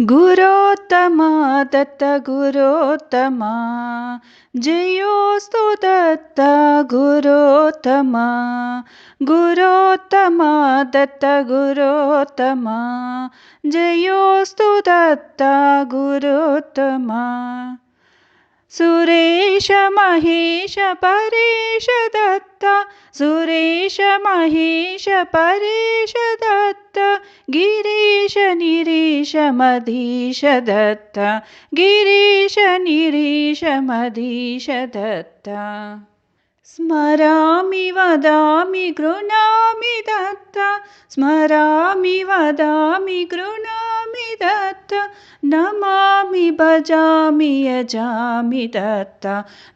गुरोत्तमा दत्त गुरोत्तमा। जयोस्तु दत्त गुरोत्तमा। गुरोत्तमा दत्त गुरोत्तमा। जयोस्तु दत्त गुरोत्तमा। सुरेश महेश परेश दत्त। सुरेश महेश परेश दत्त गिरीश निरीश मधीश दत्त गिरीश निरीश मधीश दत्त। स्मरामि वदामि गृणामि दत्त स्मरामि वदामि गृणामि दत्त नमामि भजामि यजामि दत्त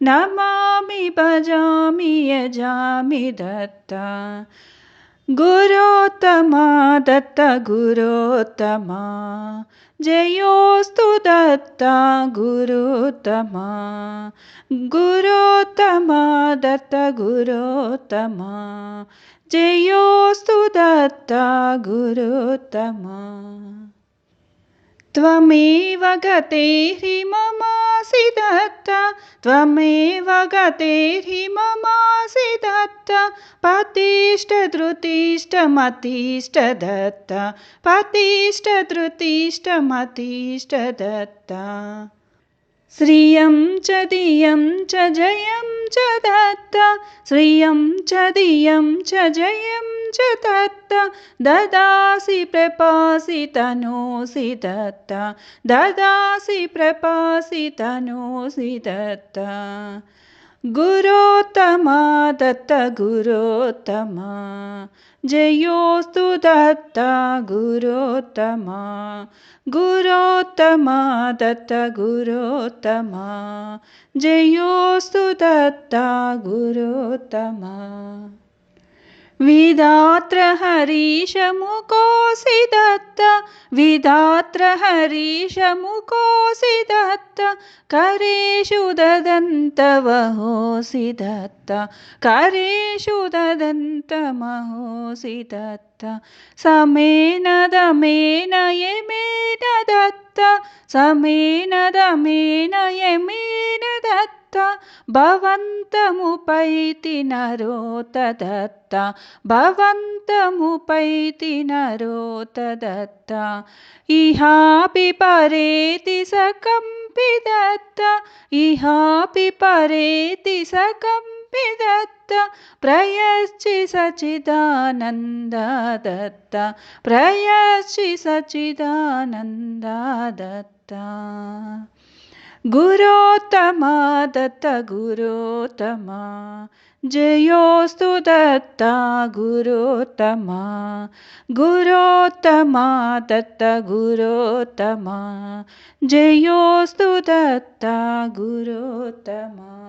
नमामि भजामि यजामि दत्त गुरोत्तमा दत्त गुरोत्तमा। जयोस्तु दत्ता गुरोत्तमा। गुरोत्तमा दत्त गुरोत्तमा। जयोस्तु दत्ता गुरोत्तमा। त्वमेव गते हि ममासि दत्त त्वमेव गते हि ममासि दत्त पतिष्ठ धृतिष्ठ मतिष्ठ दत्त पतिष्ठ धृतिष्ठ मतिष्ठ दत्त श्रियं च धियं च जयं च दत्त श्रियं च धियं च जयं च दत्त ददासि प्रपासि तनोसि दत्त ददासि प्रपासि तनोसि दत्त गुरोत्तमा दत्त गुरोत्तमा। जयोस्तु दत्ता गुरोत्तमा। गुरोत्तमा दत्त गुरोत्तमा। जयोस्तु दत्ता गुरोत्तमा विधात्र हरीश मुकोऽसि दत्त विधात्र हरीश मुकोऽसि दत्त करेषु ददन्तवहोऽसि दत्त करेषु ददन्तमहोऽसि दत्त समेन दमेन यमेन दत्त समेन दमेन यमेन दत्त भवन्तमुपैति नरोत दत्त भवन्तमुपैति नरोत दत्त इहापि परेति सकम्पि दत्त इहापि परेति सकम्पि दत्त प्रयश्चि सचिदानन्द दत्त प्रयश्चि सचिदानन्द दत्त गुरोत्तमा दत्त गुरोत्तमा। जयोस्तु दत्ता गुरोत्तमा। गुरोत्तमा दत्त गुरोत्तमा। जयोस्तु दत्ता गुरोत्तमा